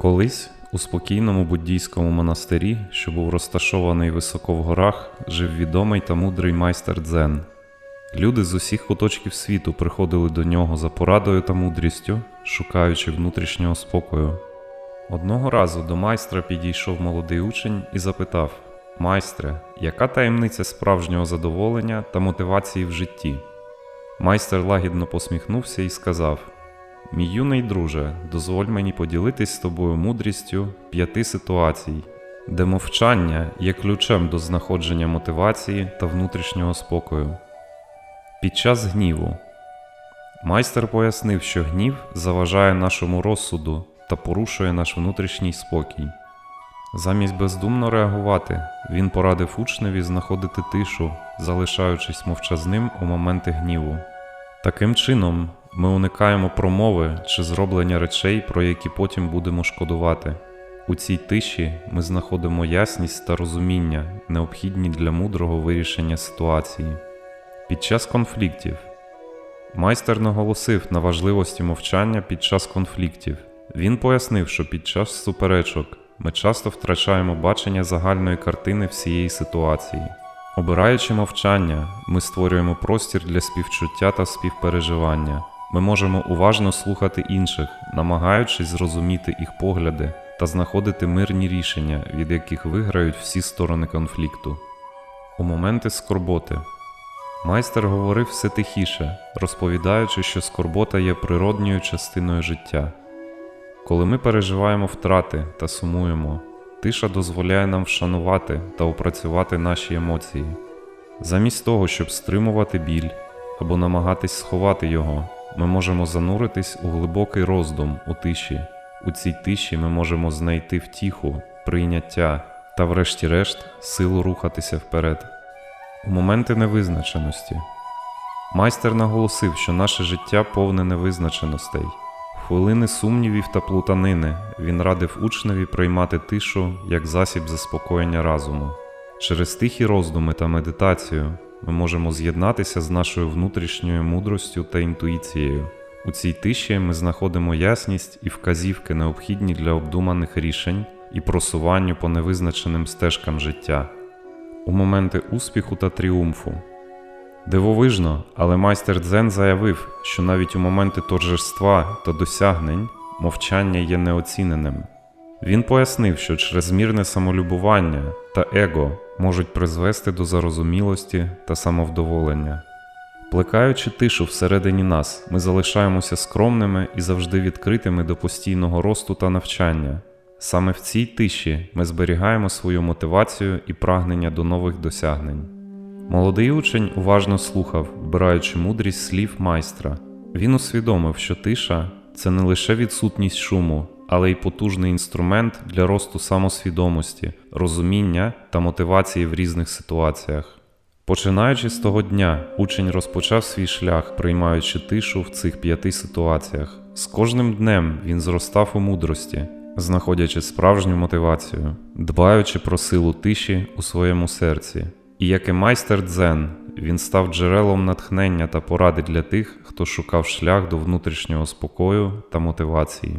Колись у спокійному буддійському монастирі, що був розташований високо в горах, жив відомий та мудрий майстер Дзен. Люди з усіх куточків світу приходили до нього за порадою та мудрістю, шукаючи внутрішнього спокою. Одного разу до майстра підійшов молодий учень і запитав: Майстре, яка таємниця справжнього задоволення та мотивації в житті? Майстер лагідно посміхнувся і сказав: Мій юний друже, дозволь мені поділитись з тобою мудрістю п'яти ситуацій, де мовчання є ключем до знаходження мотивації та внутрішнього спокою. Під час гніву майстер пояснив, що гнів заважає нашому розсуду та порушує наш внутрішній спокій. Замість бездумно реагувати, він порадив учневі знаходити тишу, залишаючись мовчазним у моменти гніву. Таким чином, ми уникаємо промови чи зроблення речей, про які потім будемо шкодувати. У цій тиші ми знаходимо ясність та розуміння, необхідні для мудрого вирішення ситуації. Під час конфліктів майстер наголосив на важливості мовчання під час конфліктів. Він пояснив, що під час суперечок ми часто втрачаємо бачення загальної картини всієї ситуації. Обираючи мовчання, ми створюємо простір для співчуття та співпереживання. Ми можемо уважно слухати інших, намагаючись зрозуміти їх погляди та знаходити мирні рішення, від яких виграють всі сторони конфлікту. У моменти скорботи майстер говорив все тихіше, розповідаючи, що скорбота є природньою частиною життя. Коли ми переживаємо втрати та сумуємо, тиша дозволяє нам вшанувати та опрацювати наші емоції. Замість того, щоб стримувати біль або намагатись сховати його, ми можемо зануритись у глибокий роздум у тиші. У цій тиші ми можемо знайти втіху, прийняття та, врешті-решт, силу рухатися вперед. У моменти невизначеності майстер наголосив, що наше життя повне невизначеностей. Хвилини сумнівів та плутанини він радив учневі приймати тишу як засіб заспокоєння розуму. Через тихі роздуми та медитацію ми можемо з'єднатися з нашою внутрішньою мудростю та інтуїцією. У цій тиші ми знаходимо ясність і вказівки, необхідні для обдуманих рішень і просуванню по невизначеним стежкам життя. У моменти успіху та тріумфу Дивовижно, але майстер Дзен заявив, що навіть у моменти торжества та досягнень мовчання є неоціненим. Він пояснив, що чрезмірне самолюбування та его можуть призвести до зарозумілості та самовдоволення. Плекаючи тишу всередині нас, ми залишаємося скромними і завжди відкритими до постійного росту та навчання. Саме в цій тиші ми зберігаємо свою мотивацію і прагнення до нових досягнень. Молодий учень уважно слухав, вбираючи мудрість слів майстра. Він усвідомив, що тиша це не лише відсутність шуму, але й потужний інструмент для росту самосвідомості, розуміння та мотивації в різних ситуаціях. Починаючи з того дня, учень розпочав свій шлях, приймаючи тишу в цих п'яти ситуаціях. З кожним днем він зростав у мудрості, знаходячи справжню мотивацію, дбаючи про силу тиші у своєму серці. І як і майстер дзен, він став джерелом натхнення та поради для тих, хто шукав шлях до внутрішнього спокою та мотивації.